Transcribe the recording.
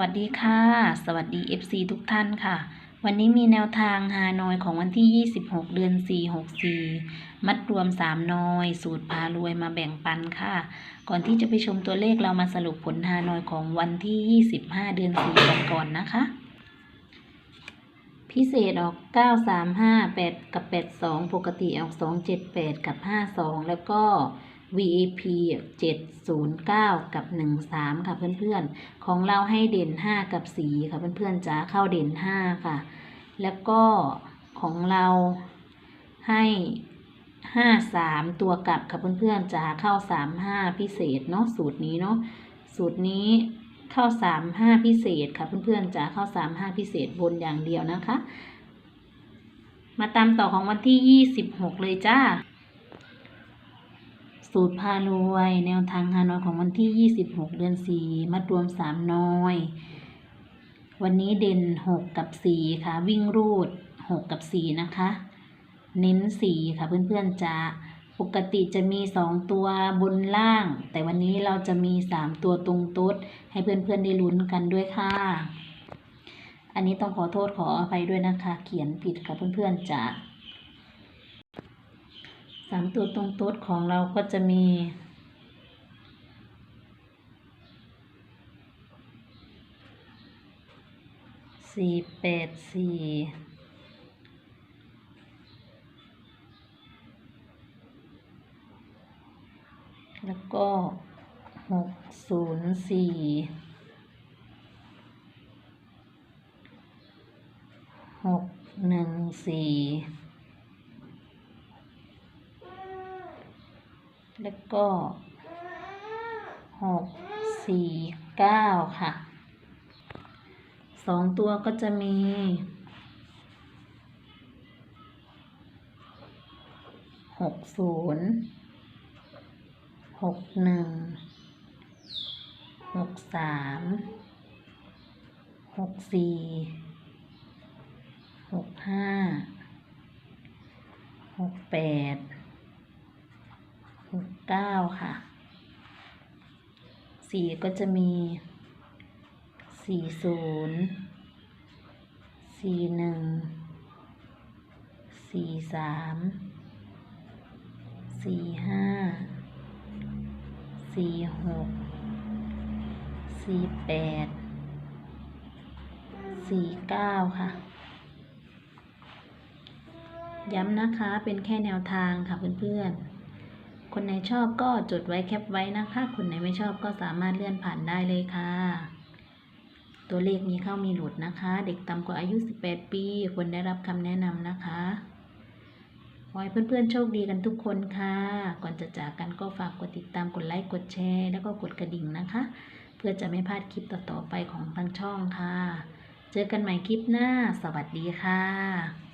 วัสดีค่ะ สวัสดี FC ทุกท่านค่ะ วันนี้มีแนวทางฮานอยของวันที่ 26 เดือน 4 64 มัดรวม 3 นอย สูตรพารวยมาแบ่งปันค่ะ ก่อนที่จะไปชมตัวเลขเรามาสรุปผลฮานอยของวันที่ 25 เดือน 4 กันก่อนนะคะ พิเศษออก 935 8 กับ 82 ปกติออก 278 กับ 52 แล้วก็ VAP 709 กับ 13 ค่ะเพื่อนๆ ของเราให้เด่น 5 กับ 4 ค่ะเพื่อนๆจะเข้าเด่น 5 ค่ะ แล้วก็ของเราให้5 3ตัวกลับค่ะเพื่อนๆจะเข้า3 5พิเศษเนาะสูตรนี้เนาะสูตรนี้เข้า3 5พิเศษค่ะเพื่อนๆจะเข้า3 5พิเศษบนอย่างเดียวนะคะ มาตามต่อของวันที่26เลยจ้า สูตรพารวย แนวทางฮานอยของวันที่ 26 เดือน 4 มัดรวม 3 น้อย วันนี้เด่น 6 กับ 4 ค่ะ วิ่งรูด 6 กับ 4 นะคะ เน้น 4 ค่ะเพื่อนๆจะปกติจะมี 2 ตัวบนล่าง แต่วันนี้เราจะมี 3 ตัวตรงต๊ด ให้เพื่อนๆได้ลุ้นกันด้วยค่ะ อันนี้ต้องขอโทษขออภัยด้วยนะคะ เขียนผิดค่ะเพื่อนๆจะ สามตัวตรงโต๊ดของเราก็จะมีสี่แปดสี่แล้วก็หกศูนย์สี่หกหนึ่งสี่ แล้วก็หกสี่เก้าค่ะสองตัวก็จะมีหกศูนย์หกหนึ่งหกสามหกสี่หกห้าหกแปด หกเก้าค่ะสี่ก็จะมีสี่ศูนย์สี่หนึ่งสี่สามสี่ห้าสี่หกสี่แปดสี่เก้าค่ะ ย้ำนะคะเป็นแค่แนวทางค่ะเพื่อนๆ คนไหนชอบก็จดไว้แคปไว้นะคะ คนไหนไม่ชอบก็สามารถเลื่อนผ่านได้เลยค่ะ ตัวเลขมีเข้ามีหลุดนะคะ เด็กต่ำกว่าอายุ 18 ปีควรได้รับคำแนะนำนะคะขอให้เพื่อนๆโชคดีกันทุกคนค่ะ ก่อนจะจากกันก็ฝากกดติดตามกดไลค์กดแชร์ แล้วก็กดกระดิ่งนะคะ เพื่อจะไม่พลาดคลิปต่อๆไปของทางช่องค่ะ เจอกันใหม่คลิปหน้า สวัสดีค่ะ